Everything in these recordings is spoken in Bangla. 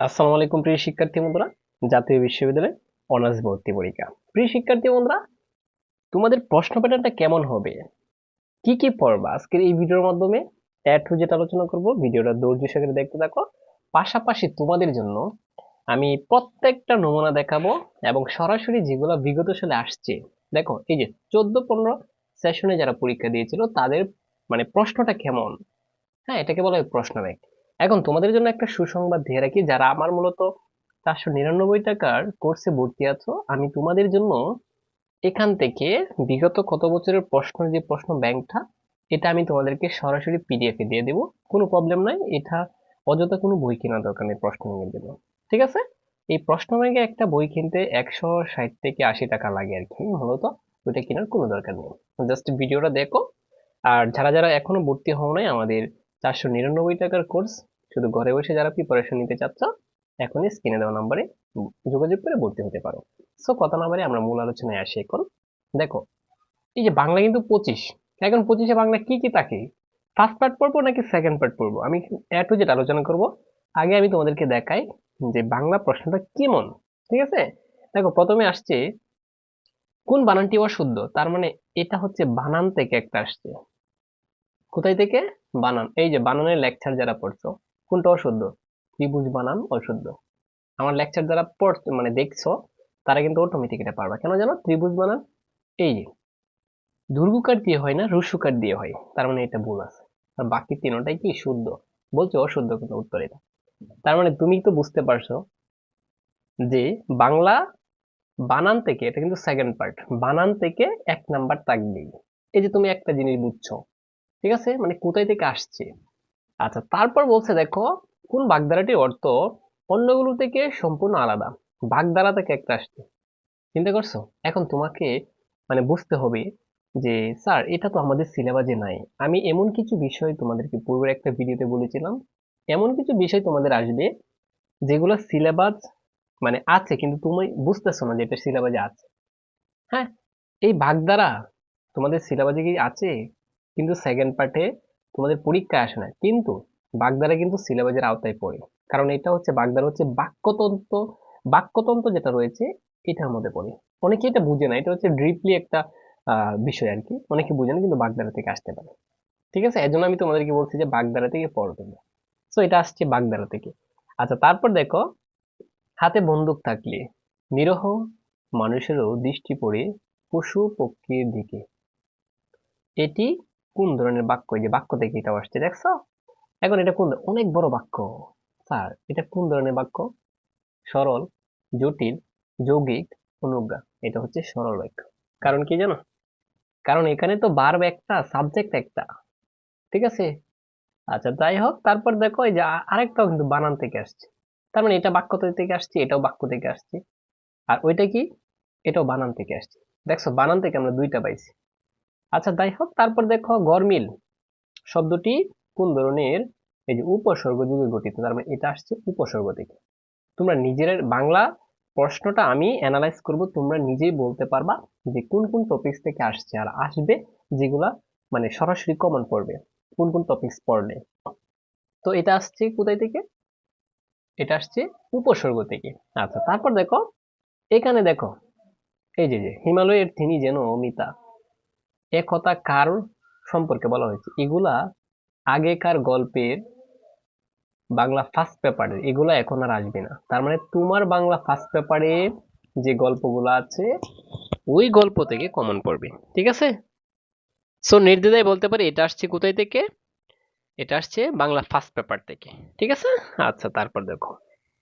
আসসালামু আলাইকুম, প্রিয় শিক্ষার্থী বন্ধুরা। জাতীয় বিশ্ববিদ্যালয় অনার্স ভর্তি পরীক্ষা। প্রিয় শিক্ষার্থী বন্ধুরা, তোমাদের প্রশ্ন প্যাটার্নটা কেমন হবে? কি কি পড়বা? আজকের এই ভিডিওর মাধ্যমে এ যেটা আলোচনা করব। ভিডিওটা ধৈর্য সহকারে দেখতে থাকো। পাশাপাশি তোমাদের জন্য আমি প্রত্যেকটা নমুনা দেখাবো এবং সরাসরি যেগুলো বিগত সালে আসছে, দেখো, এই যে চোদ্দ পনেরো সেশনে যারা পরীক্ষা দিয়েছিল, তাদের মানে প্রশ্নটা কেমন? হ্যাঁ এটাকে বলা হয় প্রশ্ন ব্যাংক এখন তোমাদের জন্য একটা সুসংবাদ দিয়ে রাখি, যারা আমার মূলত চারশো নিরানব্বই টাকার কোর্সে ভর্তি আছো, আমি তোমাদের জন্য এখান থেকে বিগত কত বছরের প্রশ্ন যে প্রশ্ন ব্যাংকটা, এটা আমি তোমাদেরকে সরাসরি পিডিএফ দিয়ে দেবো। কোনো প্রবলেম নাই, এটা অযথা কোনো বই কেনার দরকার নেই প্রশ্ন ব্যাংকের জন্য। ঠিক আছে? এই প্রশ্ন ব্যাংকে একটা বই কিনতে একশো ষাট থেকে আশি টাকা লাগে আর কি, মূলত ওইটা কেনার কোনো দরকার নেই। জাস্ট ভিডিওটা দেখো। আর যারা যারা এখনও ভর্তি হও নাই আমাদের চারশো নিরানব্বই টাকার কোর্স শুধু ঘরে বসে যারা প্রিপারেশন নিতে চাচ্ছ, এখনই স্ক্রিনে দেওয়া নাম্বারে যোগাযোগ করে ভর্তি হতে পারো। সো কথা নাম্বারে আমরা মূল আলোচনায় আসি এখন। দেখো, এই যে বাংলা কিন্তু পঁচিশ। এখন পঁচিশে বাংলা কি কি থাকে? ফার্স্ট পার্ট পড়ব নাকি সেকেন্ড পার্ট পড়ব? আমি এ টু যেটা আলোচনা করব। আগে আমি তোমাদেরকে দেখাই যে বাংলা প্রশ্নটা কেমন, ঠিক আছে? দেখো, প্রথমে আসছে, কোন বানানটি অশুদ্ধ? তার মানে এটা হচ্ছে বানান থেকে একটা আসছে। কোথায় থেকে? বানান। এই যে বানানের লেকচার যারা পড়ছো, কোনটা অশুদ্ধ? ত্রিভুজ বানান অশুদ্ধ। আমার লেকচার যারা পড় মানে দেখছ, তারা কিন্তু অটোমেটিক এটা পারবা। কেন জানো? ত্রিভুজ বানান, এই যে, দুর্গুকার দিয়ে হয় না, রুসুকার দিয়ে হয়। তার মানে এটা ভুল আছে। আর বাকি তিনটাই কি শুদ্ধ? বলছে অশুদ্ধ কিন্তু উত্তর এটা। তার মানে তুমি তো বুঝতে পারছ যে বাংলা বানান থেকে এটা কিন্তু সেকেন্ড পার্ট বানান থেকে এক নাম্বার থাকবেই এই যে তুমি একটা জিনিস বুঝছ ঠিক আছে? মানে কোথায় থেকে আসছে? আচ্ছা তারপর বলছে, দেখো, কোন বাগধারাটির অর্থ অন্যগুলো থেকে সম্পূর্ণ আলাদা? বাগধারা থেকে একটা আসছে। চিন্তা করছ? এখন তোমাকে মানে বুঝতে হবে যে, স্যার, এটা তো আমাদের সিলেবাসে নাই। আমি এমন কিছু বিষয় তোমাদেরকে পূর্বের একটা ভিডিওতে বলেছিলাম। এমন কিছু বিষয় তোমাদের আসবে যেগুলো সিলেবাস মানে আছে, কিন্তু তুমি বুঝতেছো না যে এটা সিলেবাসে আছে। হ্যাঁ? এই বাগধারা তোমাদের সিলেবাসে কি আছে? কিন্তু সেকেন্ড পার্টে তোমাদের পরীক্ষায় আসে না। কিন্তু বাগধারা কিন্তু সিলেবাসের আওতায় পড়ে। কারণ এটা হচ্ছে বাগধারা হচ্ছে বাক্যতন্ত্র বাক্যতন্ত্র যেটা রয়েছে, এটার মধ্যে পড়ে। অনেকে এটা বুঝে না, এটা হচ্ছে ডিপলি একটা বিষয় আর কি। অনেকে বুঝে না, কিন্তু বাগধারা থেকে আসতে পারে। ঠিক আছে? এজন্য আমি তোমাদেরকে বলছি যে বাগধারা থেকে পড়ো তোমরা। সো এটা আসছে বাগধারা থেকে। আচ্ছা তারপর দেখো, হাতে বন্দুক থাকলে নিরহ মানুষেরও দৃষ্টি পড়ে পশু পক্ষীর দিকে। এটি কোন ধরনের বাক্য এই যে বাক্য থেকে এটা আসছে, দেখছ? এখন এটা কোন অনেক বড় বাক্য। স্যার, এটা কোন ধরনের বাক্য? সরল, জটিল, যৌগিক, অনুজ্ঞা। এটা হচ্ছে সরল বাক্য। কারণ কি জানো? কারণ এখানে তো বার্ব একটা সাবজেক্ট একটা। ঠিক আছে? আচ্ছা যাই হোক, তারপর দেখো এই যে আরেকটাও কিন্তু বানান থেকে আসছে। তার মানে এটা বাক্য থেকে আসছে, এটাও বাক্য থেকে আসছে। আর ওইটা কি? এটাও বানান থেকে আসছে। দেখছ, বানান থেকে আমরা দুইটা পাইছি। আচ্ছা যাই হোক তারপর দেখো গরমিল। শব্দটি কোন ধরনের? এই যে উপসর্গ যুগে গঠিত, তার মানে এটা আসছে উপসর্গ থেকে। তোমরা নিজের বাংলা প্রশ্নটা আমি অ্যানালাইজ করব, তোমরা নিজেই বলতে পারবা যে কোন কোন টপিকস থেকে আসছে আর আসবে যেগুলা মানে সরাসরি কমন পড়বে, কোন কোন টপিকস পড়লে। তো এটা আসছে কোথায় থেকে? এটা আসছে উপসর্গ থেকে। আচ্ছা তারপর দেখো, এখানে দেখো, এই যে যে হিমালয়ের তিনি যেন অমিতা। এ কথা কার সম্পর্কে বলা হয়েছে? এগুলা আগেকার গল্পের বাংলা ফার্স্ট পেপারে এগুলা এখন আর আসবে না। তার মানে তোমার বাংলা ফার্স্ট পেপারে যে গল্পগুলো আছে, ওই গল্প থেকে কমন পড়বে, ঠিক আছে? সো নির্দ্বিধায় বলতে পারি, এটা আসছে কোথায় থেকে? এটা আসছে বাংলা ফার্স্ট পেপার থেকে, ঠিক আছে? আচ্ছা তারপর দেখো।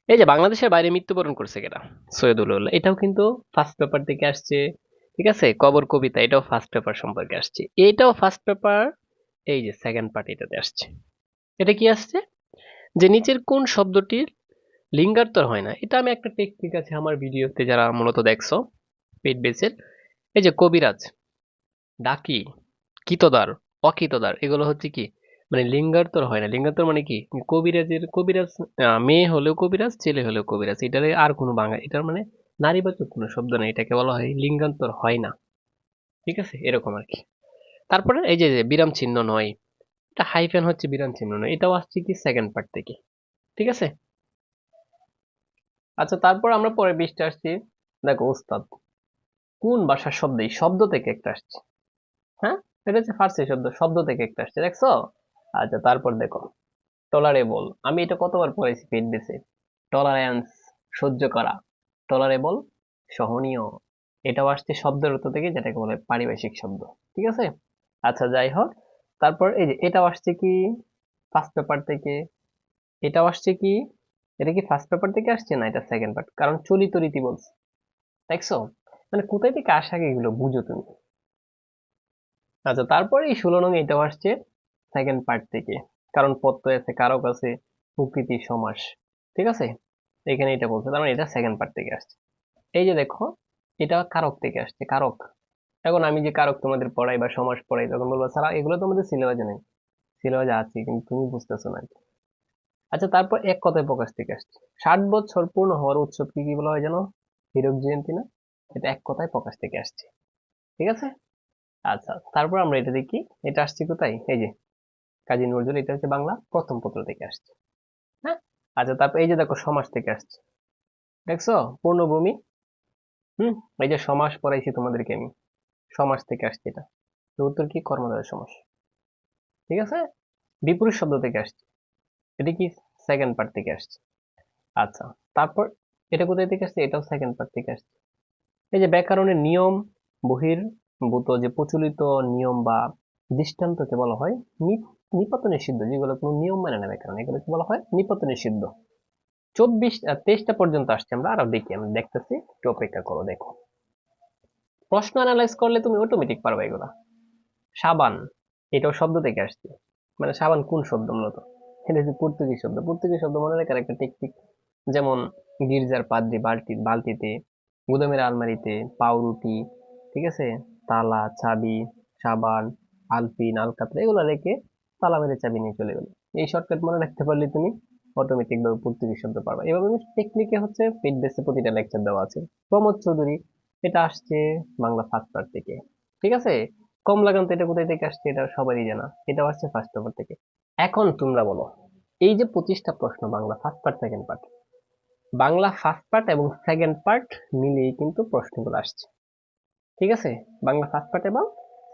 এই যে বাংলাদেশের বাইরে মৃত্যুবরণ করছে কেটা সৈয়দুল্লাহ এটাও কিন্তু ফার্স্ট পেপার থেকে আসছে ঠিক আছে? কবর কবিতা, এটাও ফার্স্ট পেপার সম্পর্কে আসছে। এটাও ফার্স্ট পেপার এই যে সেকেন্ড পার্ট এটাতে আসছে। এটা কি আসছে? যে নিচের কোন শব্দটির লিঙ্গার্তর হয় না। এটা আমি একটা টেকনিক আছে আমার ভিডিওতে যারা মূলত দেখছ পেট বেসের এই যে কবিরাজ, ডাকি, কিতদার, অকিতদার, এগুলো হচ্ছে কি? মানে লিঙ্গার্তর হয় না। লিঙ্গার্তর মানে কি? কবিরাজের কবিরাজ মেয়ে হলেও কবিরাজ, ছেলে হলেও কবিরাজ। এটার আর কোনো বাংলা এটার মানে নারীবাচক কোনো শব্দ নেই, এটাকে বলা হয় লিঙ্গান্তর হয় না। ঠিক আছে? এরকম আর কি। তারপরে এই যে বিরাম চিহ্ন নয়, এটা হাইফেন হচ্ছে বিরাম চিহ্ন নয়, এটাও আসছে কি সেকেন্ড পার্ট থেকে। ঠিক আছে? আচ্ছা তারপর আমরা পরে বৃষ্টি আসছি, দেখো উস্তাদ কোন ভাষার শব্দ? এই শব্দ থেকে একটা আসছে। হ্যাঁ? এটা হচ্ছে ফার্সি শব্দ শব্দ থেকে একটা আসছে, দেখছ? আচ্ছা তারপর দেখো টলারেবল আমি এটা কতবার পড়েছি পেট দিছে টলারেন্স, সহ্য করা। টলারেবল সহনীয়। এটাও আসছে শব্দের অর্থ থেকে, যেটাকে বলে পারিভাষিক শব্দ। ঠিক আছে? আচ্ছা যাই হোক। তারপর এই যে, এটাও আসছে কি? ফার্স্ট পেপার থেকে। এটাও আসছে কি? এটা কি ফার্স্ট পেপার থেকে আসছে না এটা সেকেন্ড পার্ট কারণ চলিত রীতি বলছে। দেখছ? মানে কোথায় থেকে আসা এগুলো, বুঝো তুমি? আচ্ছা তারপরে এই ষোলো নং এটাও আসছে সেকেন্ড পার্ট থেকে। কারণ পত্র আছে, কারক আছে প্রকৃতি সমাস। ঠিক আছে? এখানে এটা বলছে, তার মানে এটা সেকেন্ড পার্ট থেকে আসছে। এই যে দেখো, এটা কারক থেকে আসছে, কারক। এখন আমি যে কারক তোমাদের পড়াই বা সমাস পড়াই, তখন বলব স্যার এগুলো তোমাদের সিলেবাসে নেই। সিলেবাসে আছে, কিন্তু তুমি বুঝতেছো না আচ্ছা তারপর এক কথায় প্রকাশ থেকে আসছে। ষাট বছর পূর্ণ হওয়ার উৎসব কি কি বলা হয় জানো হীরক জয়ন্তী না? এটা এক কথায় প্রকাশ থেকে আসছে। ঠিক আছে? আচ্ছা তারপর আমরা এটা দেখি, এটা আসছে কোথায়? এই যে, কাজী নজরুল, এটা হচ্ছে বাংলা প্রথম পত্র থেকে আসছে। আচ্ছা তারপর এই যে দেখো সমাস থেকে আসছে। দেখছ? পূর্ণভূমি। হুম? এই যে সমাস পড়াইছি তোমাদেরকে আমি। সমাস থেকে আসছে এটা। উত্তর কি? কর্মধারয় সমাস। ঠিক আছে? বিপরীত শব্দ থেকে আসছে। এটা কি? সেকেন্ড পার্ট থেকে আসছে। আচ্ছা তারপর এটা কোথায় থেকে আসছে? এটাও সেকেন্ড পার্ট থেকে আসছে। এই যে ব্যাকরণের নিয়ম, বহির্ভূত যে প্রচলিত নিয়ম বা দৃষ্টান্তকে বলা হয় নিপাত নিষিদ্ধ, যেগুলো কোনো নিয়ম মানে না ব্যাকরণ এগুলোকে বলা হয় নিপাত নিষিদ্ধ। চব্বিশ তেইশটা পর্যন্ত আসছে আমরা, আরও দেখি, আমি দেখতেছি, একটু অপেক্ষা করো, দেখো। প্রশ্ন অ্যানালাইজ করলে তুমি অটোমেটিক পারবে এগুলা। সাবান, এটাও শব্দ থেকে আসছে। মানে সাবান কোন শব্দ মূলত? এটা হচ্ছে পর্তুগিজ শব্দ। পর্তুগিজ শব্দ মনে রাখার একটা টেকনিক যেমন গির্জার পাদ্রি, বালতি, বালতিতে, গুদামের আলমারিতে, পাউরুটি, ঠিক আছে? তালা, চাবি, সাবান আলপিন আলকাতরা, এগুলো রেখে তালা মেরে চাবি নিয়ে চলে গেলো। এই শর্টকাট মনে রাখতে পারলে তুমি অটোমেটিক ভাবে পর্তুগিজ শব্দ পারবা। এভাবে টেকনিকে হচ্ছে পেট বেসে প্রতিটা লেকচার দেওয়া আছে। প্রমোদ চৌধুরী, এটা আসছে বাংলা ফার্স্ট পার্ট থেকে। ঠিক আছে? কমলাকান্ত এটা কোথায় থেকে আসছে এটা সবারই জানা। এটা আসছে ফার্স্ট পেপার থেকে। এখন তোমরা বলো, এই যে পঁচিশটা প্রশ্ন Bangla first part second part Bangla first part এবং সেকেন্ড পার্ট মিলিয়ে কিন্তু প্রশ্নগুলো আসছে। ঠিক আছে? বাংলা ফার্স্ট পার্ট এবং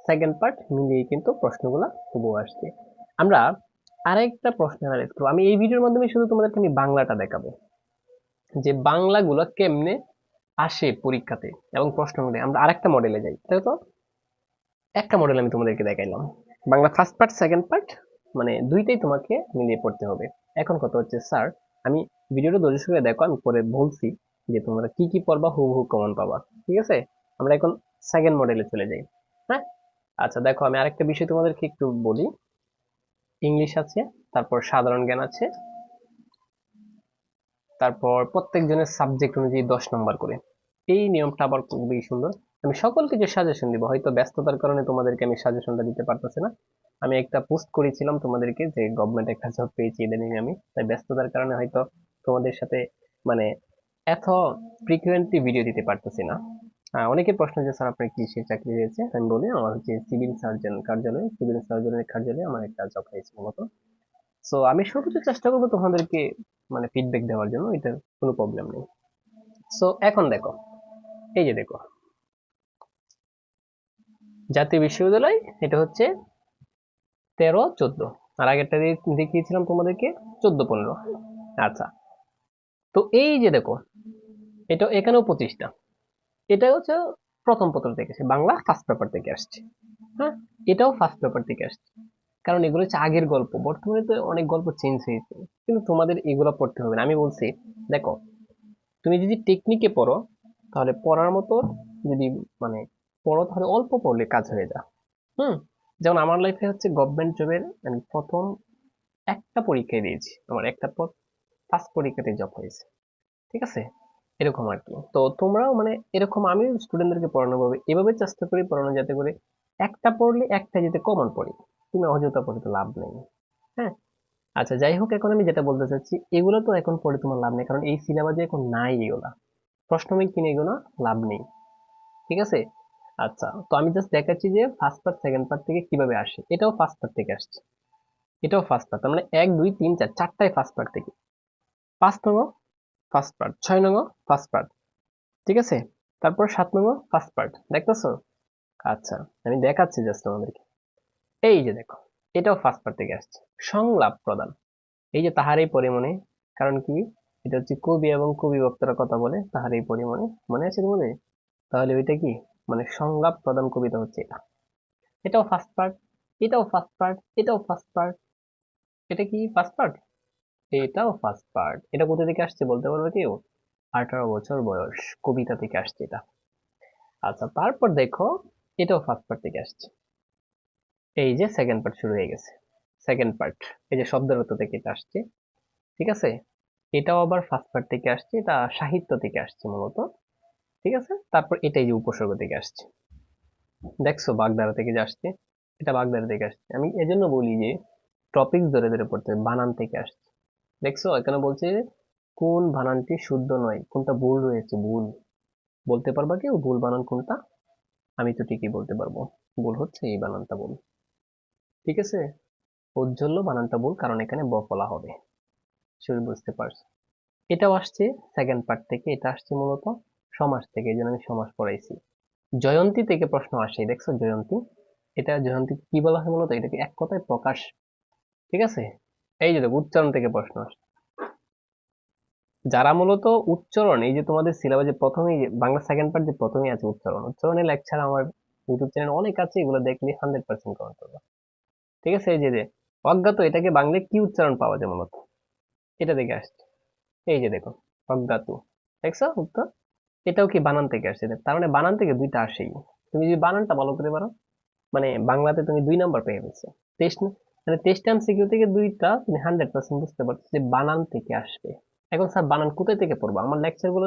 সেকেন্ড পার্ট মিলিয়ে কিন্তু প্রশ্নগুলো তবুও আসছে। আমরা আরেকটা প্রশ্ন অ্যানালাইজ করব আমি এই ভিডিওর মাধ্যমে শুধু তোমাদেরকে আমি বাংলাটা দেখাবো। যে বাংলাগুলো কেমনে আসে পরীক্ষাতে এবং প্রশ্ন প্রশ্নগুলো আমরা আরেকটা মডেলে যাই, তাই তো? একটা মডেল আমি তোমাদেরকে দেখাইলাম। Bangla first part second part মানে দুইটাই তোমাকে মিলিয়ে পড়তে হবে। এখন কথা হচ্ছে, স্যার, আমি ভিডিওটা ধৈর্য সঙ্গে দেখো, আমি পরে বলছি যে তোমরা কি কি পড়বা, হু হু কমন পাবা। ঠিক আছে? আমরা এখন সেকেন্ড মডেলে চলে যাই। হ্যাঁ? আচ্ছা দেখো, আমি আরেকটা বিষয় তোমাদেরকে একটু বলি। ইংলিশ আছে, তারপর সাধারণ জ্ঞান আছে, তারপর প্রত্যেকজনের সাবজেক্ট অনুযায়ী দশ নম্বর করে। এই নিয়মটা আবার খুবই সুন্দর। আমি সকলকে যে সাজেশন দিব, হয়তো ব্যস্ততার কারণে তোমাদেরকে আমি সাজেশনটা দিতে পারতেছি না। আমি একটা পোস্ট করেছিলাম তোমাদেরকে যে গভর্নমেন্ট একটা জব পেয়েছি ইদানিং আমি। তাই ব্যস্ততার কারণে হয়তো তোমাদের সাথে মানে এত ফ্রিকুয়েন্টলি ভিডিও দিতে পারতেছি না। অনেকের প্রশ্ন যে, স্যার, আপনার কিসের চাকরি হয়েছে আমি বলি, আমার হচ্ছে সিভিল সার্জন কার্যালয়, সিভিল সার্জনের কার্যালয়ে আমার একটা জব হয়েছে মূলত। সো আমি সর্বোচ্চ চেষ্টা করব তোমাদেরকে মানে ফিডব্যাক দেওয়ার জন্য, এটার কোনো প্রবলেম নেই। সো এখন দেখো, এই যে দেখো, জাতীয় বিশ্ববিদ্যালয়, এটা হচ্ছে তেরো, চোদ্দ। আর আগেরটা দেখিয়েছিলাম তোমাদেরকে, চোদ্দ, পনেরো। আচ্ছা তো এই যে দেখো, এটা এখানেও পঁচিশটা। এটা হচ্ছে প্রথম পত্র থেকে আসছে বাংলা ফার্স্ট পেপার থেকে আসছে। হ্যাঁ? এটাও ফার্স্ট পেপার থেকে আসছে। কারণ এগুলো হচ্ছে আগের গল্প। বর্তমানে তো অনেক গল্প চেঞ্জ হয়েছে। কিন্তু তোমাদের এগুলো পড়তে হবে না। আমি বলছি, দেখো, তুমি যদি টেকনিকে পড়ো, তাহলে পড়ার মতো যদি মানে পড়ো, তাহলে অল্প পড়লে কাজ হয়ে যা হুম? যেমন আমার লাইফে হচ্ছে গভর্নমেন্ট জবের আমি প্রথম একটা পরীক্ষায় দিয়েছি। আমার একটা পর ফার্স্ট পরীক্ষাতে জব হয়েছে। ঠিক আছে? এরকম আর কি তো তোমরাও মানে এরকম আমি স্টুডেন্টদেরকে পড়ানো ভাবে এভাবে চেষ্টা করি পড়ানো যাতে করে একটা পড়লে একটা যেতে কমন পড়ি। তুমি অযথা পড়ে তো লাভ নেই। হ্যাঁ? আচ্ছা যাই হোক, এখন আমি যেটা বলতে চাচ্ছি, এগুলো তো এখন পড়ে তোমার লাভ নেই, কারণ এই সিলেবাসে এখন নাই এগুলা। প্রশ্নমিক কিনে এগুলো, লাভ নেই। ঠিক আছে? আচ্ছা তো আমি জাস্ট দেখাচ্ছি যে ফার্স্ট পার্ট সেকেন্ড পার্ট থেকে কীভাবে আসে। এটাও ফার্স্ট পার্ট থেকে আসছে। এটাও ফার্স্ট পার্ট মানে এক, দুই, তিন, চার, চারটাই ফার্স্ট পার্ট থেকে। পাঁচ নম্বর ফার্স্ট পার্ট ছয় নং ফার্স্ট পার্ট ঠিক আছে? তারপর সাত নং ফার্স্ট পার্ট দেখতেছো? আচ্ছা আমি দেখাচ্ছি জাস্ট তোমাদেরকে। এই যে দেখো, এটাও ফার্স্ট পার্ট থেকে আসছে। সংলাপ প্রদান। এই যে তাহারই পরিমণে, কারণ কি? এটা হচ্ছে কবি এবং কবি বক্তারা কথা বলে, তাহারই পরিমণে। মনে আছে তোমাদের? তাহলে ওইটা কি? মানে সংলাপ প্রদান কবিতা হচ্ছে এটা। এটাও ফার্স্ট পার্ট এটাও ফার্স্ট পার্ট এটাও ফার্স্ট পার্ট এটা কি? ফার্স্ট পার্ট এটাও ফার্স্ট পার্ট এটা কোথা থেকে আসছে বলতে পারবে কেউ? আঠারো বছর বয়স, কবিতা থেকে আসছে এটা। আচ্ছা তারপর দেখো, এটাও ফার্স্ট পার্ট থেকে আসছে। এই যে সেকেন্ড পার্ট শুরু হয়ে গেছে। সেকেন্ড পার্ট এই যে শব্দের অর্থ থেকে এটা আসছে। ঠিক আছে? এটাও আবার ফার্স্ট পার্ট থেকে আসছে, এটা সাহিত্য থেকে আসছে মূলত। ঠিক আছে? তারপর এটাই যে উপসর্গ থেকে আসছে। দেখছ বাগদারা থেকে যে আসছে? এটা বাগদারা থেকে আসছে। আমি এজন্য বলি যে টপিক ধরে ধরে পড়তে বানান থেকে আসছে। দেখছ? এখানে বলছে কোন বানানটি শুদ্ধ নয়, কোনটা ভুল রয়েছে? ভুল। বলতে পারবা কেউ? ভুল বানান কোনটা? আমি তো ঠিকই বলতে পারব। ভুল হচ্ছে, এই বানানটা ভুল। ঠিক আছে? ঔজ্জ্বল্য বানানটা ভুল, কারণ এখানে বফলা হবে। শুরু বুঝতে পারছ। এটাও আসছে সেকেন্ড পার্ট থেকে, এটা আসছে মূলত সমাস থেকে, এই জন্য আমি সমাস পড়াইছি। জয়ন্তী থেকে প্রশ্ন আসে, দেখছ? জয়ন্তী। এটা জয়ন্তী কি বলা হয় মূলত? এটাকে এক কথায় প্রকাশ। ঠিক আছে? এই যে উচ্চারণ থেকে প্রশ্ন আসে যারা মূলত উচ্চারণ, এই যে তোমাদের সিলেবাসে প্রথমেই বাংলা সেকেন্ড পার্ট যে প্রথমেই আছে উচ্চারণ, উচ্চারণের লেকচার আমার ইউটিউব চ্যানেল অনেক আছে, এগুলো দেখলে হান্ড্রেড পার্সেন্ট কমেন্ট করবে। ঠিক আছে, এই যে যে অজ্ঞাত, এটাকে বাংলায় কি উচ্চারণ পাওয়া যায় মূলত এটা থেকে আসছে। এই যে দেখো, অজ্ঞাত, দেখছ উত্তর? এটাও কি বানান থেকে আসছে তার মানে বানান থেকে দুইটা আসেই। তুমি যদি বানানটা ভালো করে পারো মানে বাংলাতে তুমি দুই নাম্বার পেয়ে গেছো। টেস্ট মানে টেস্ট এমসিকিউ থেকে দুইটা তুমি হান্ড্রেড পার্সেন্ট বুঝতে পারছ যে বানান থেকে আসবে। এখন স্যার বানান কোথায় থেকে পড়ব? আমার লেকচারগুলো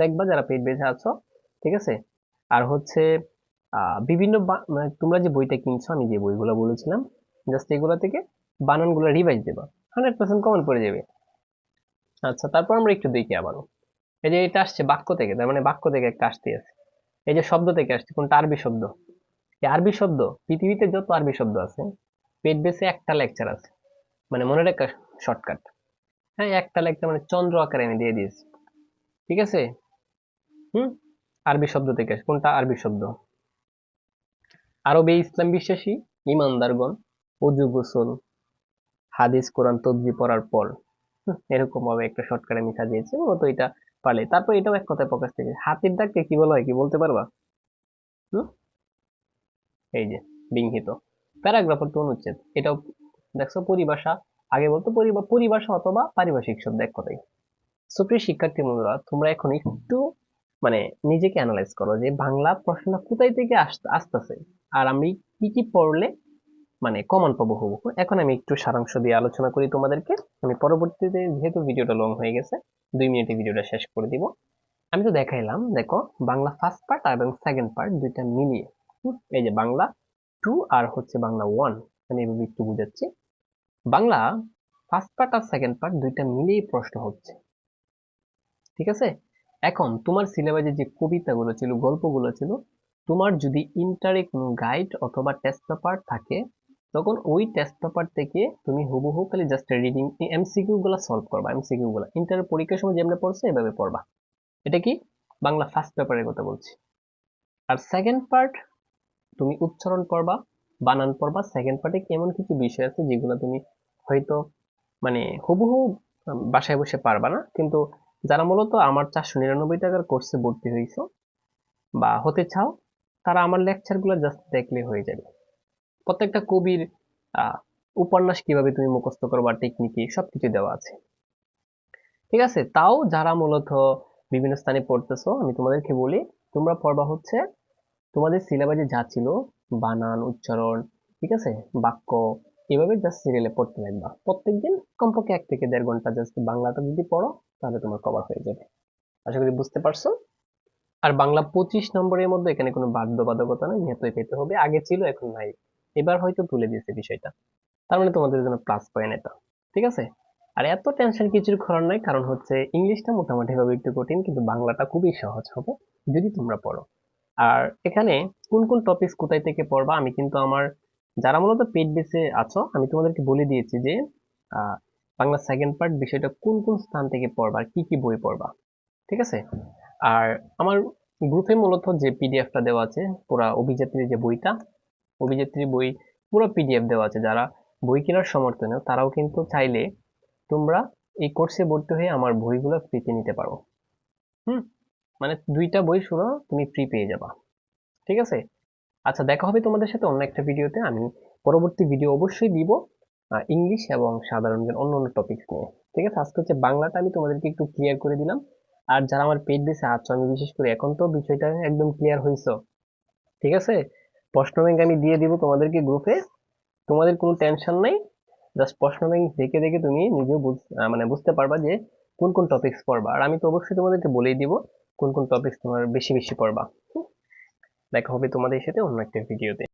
দেখবা যারা পেট বেঁচে আছো, ঠিক আছে? আর হচ্ছে বিভিন্ন মানে তোমরা যে বইটা কিনছো, আমি যে বইগুলো বলেছিলাম জাস্ট এগুলো থেকে বানানগুলো রিভাইজ দেবা। হান্ড্রেড পার্সেন্ট কমন পড়ে যাবে। আচ্ছা তারপর আমরা একটু দেখি আবারও। এই যে এটা আসছে বাক্য থেকে, তার মানে বাক্য থেকে একটা আসতে আছে। এই যে শব্দ থেকে আসছে, কোনটা আরবি শব্দ? এই আরবি শব্দ, পৃথিবীতে যত আরবি শব্দ আছে পেট বেসে একটা লেকচার আছে। মানে মনে রাখা শর্টকাট হ্যাঁ একটা লেকচার মানে চন্দ্র আকারে আমি দিয়ে দিয়েছি। ঠিক আছে? হুম? আরবি শব্দ থেকে কোনটা? আরবি শব্দ। আরবে ইসলাম বিশ্বাসী, ইমানদারগণ, উজু গোসল, হাদিস, কোরআন তবজি পড়ার পর। এরকম ভাবে একটা শর্টকাট আমি সাজিয়েছি, মূলত এটা পারলে তারপর এটাও এক কথায় প্রকাশ থেকে হাতির ডাককে কি বলা হয়? কি বলতে পারবা? হুম? এই যে, বিংহিত। প্যারাগ্রাফ অর্থ অনুচ্ছেদ এটাও দেখছ পরিভাষা, আগে বলতো পরিভাষা অথবা পারিভাষিক শব্দ এক কথাই সুপ্রিয় শিক্ষার্থী বন্ধুরা, তোমরা এখন একটু মানে নিজেকে অ্যানালাইজ করো যে বাংলা প্রশ্ন কোথায় থেকে আস- আসতেছে, আর আমি কি কি পড়লে মানে কমন পাবো হব। এখন আমি একটু সারাংশ দিয়ে আলোচনা করি তোমাদেরকে, আমি পরবর্তীতে যেহেতু ভিডিওটা লং হয়ে গেছে, দুই মিনিটে ভিডিওটা শেষ করে দিব। আমি তো দেখাইলাম, দেখো বাংলা ফার্স্ট পার্ট এবং সেকেন্ড পার্ট দুইটা মিলিয়ে, এই যে বাংলা টু আর হচ্ছে বাংলা ওয়ান আমি এভাবে একটু বুঝাচ্ছি। বাংলা ফার্স্ট পার্ট আর সেকেন্ড পার্ট দুইটা মিলিয়ে প্রশ্ন হচ্ছে। ঠিক আছে? এখন তোমার সিলেবাসে যে কবিতাগুলো ছিল, গল্পগুলো ছিল, তোমার যদি ইন্টারে কোনো গাইড অথবা টেস্ট পেপার থাকে, তখন ওই টেস্ট পেপার থেকে তুমি হুবহু খালি জাস্ট রিডিং এমসিকিউ গুলো সলভ করবা এমসিকিউ গুলো। ইন্টারের পরীক্ষার সময় যেমনি পড়ছে, এভাবে পড়বা। এটা কি? বাংলা ফার্স্ট পেপারের কথা বলছি। আর সেকেন্ড পার্ট তুমি উচ্চারণ পড়বা বানান পড়বা সেকেন্ড পার্টে এমন কিছু বিষয় আছে যেগুলো তুমি হয়তো মানে হুবহু বাসায় বসে পারবা না? কিন্তু যারা মূলত আমার চারশো নিরানব্বই টাকার কোর্সে ভর্তি হয়েছো বা হতে চাও, তারা আমার লেকচারগুলো জাস্ট দেখলে হয়ে যাবে। প্রত্যেকটা কবির উপন্যাস কীভাবে তুমি মুখস্থ করবা টেকনিকি সবকিছু দেওয়া আছে। ঠিক আছে? তাও যারা মূলত বিভিন্ন স্থানে পড়তেছো, আমি তোমাদেরকে বলি, তোমরা পড়বা হচ্ছে তোমাদের সিলেবাসে যা ছিল, বানান, উচ্চারণ, ঠিক আছে? বাক্য, এভাবে জাস্ট সিরিয়ালে পড়তে লাগবা। প্রত্যেকদিন কমপক্ষে এক থেকে দেড় ঘণ্টা জাস্ট বাংলাটা যদি পড়ো, তাহলে তোমার কভার হয়ে যাবে। আশা করি বুঝতে পারছ? আর বাংলা পঁচিশ নম্বরের মধ্যে এখানে কোনো বাধ্যবাধকতা নেই, যেহেতু পেতে হবে। আগে ছিল, এখন নাই। এবার হয়তো তুলে দিয়েছে বিষয়টা। তার মানে তোমাদের জন্য প্লাস পয়েন্ট এটা, ঠিক আছে? আর এত টেনশন কিছুর করার নাই, কারণ হচ্ছে ইংলিশটা মোটামুটি ভাবে একটু কঠিন, কিন্তু বাংলাটা খুবই সহজ হবে, যদি তোমরা পড়ো। আর এখানে কোন কোন টপিক কোথায় থেকে পড়বা, আমি কিন্তু আমার যারা মূলত পেড বেসে আছো, আমি তোমাদেরকে বলে দিয়েছি যে বাংলা সেকেন্ড পার্ট বিষয়টা কোন কোন স্থান থেকে পড়বা আর কি কি বই পড়বা, ঠিক আছে? আর আমার গ্রুপে মূলত যে পিডিএফটা দেওয়া আছে, পুরা অভিযাত্রীর যে বইটা, অভিযাত্রী বই পুরো পিডিএফ দেওয়া আছে, যারা বই কেনার সমর্থ নেই তারাও কিন্তু চাইলে তোমরা এই কোর্সে ভর্তি হয়ে আমার বইগুলো ফ্রিতে নিতে পারো। হুম? মানে দুইটা বই শুনো, তুমি ফ্রি পেয়ে যাবা। ঠিক আছে? আচ্ছা দেখা হবে তোমাদের সাথে অন্য একটা ভিডিওতে। আমি পরবর্তী ভিডিও অবশ্যই দিব ইংলিশ এবং সাধারণ জ্ঞান অন্য অন্য টপিকস নিয়ে। ঠিক আছে? আজকে হচ্ছে বাংলাটা আমি তোমাদেরকে একটু ক্লিয়ার করে দিলাম। আর যারা আমার পেজ দিছে আচ্ছা আমি বিশেষ করে এখন তো বিষয়টা একদম ক্লিয়ার হয়েছে ঠিক আছে? প্রশ্ন ব্যাংক আমি দিয়ে দিব তোমাদেরকে গ্রুপে তোমাদের কোনো টেনশন নেই। জাস্ট প্রশ্ন ব্যাংক দেখে দেখে তুমি নিজেও মানে বুঝতে পারবা যে কোন কোন টপিকস পড়বা। আর আমি তো অবশ্যই তোমাদেরকে বলেই দিব কোন কোন টপিক তোমার বেশি বেশি পড়বা? দেখা হবে তোমাদের সাথে অন্য একটা ভিডিওতে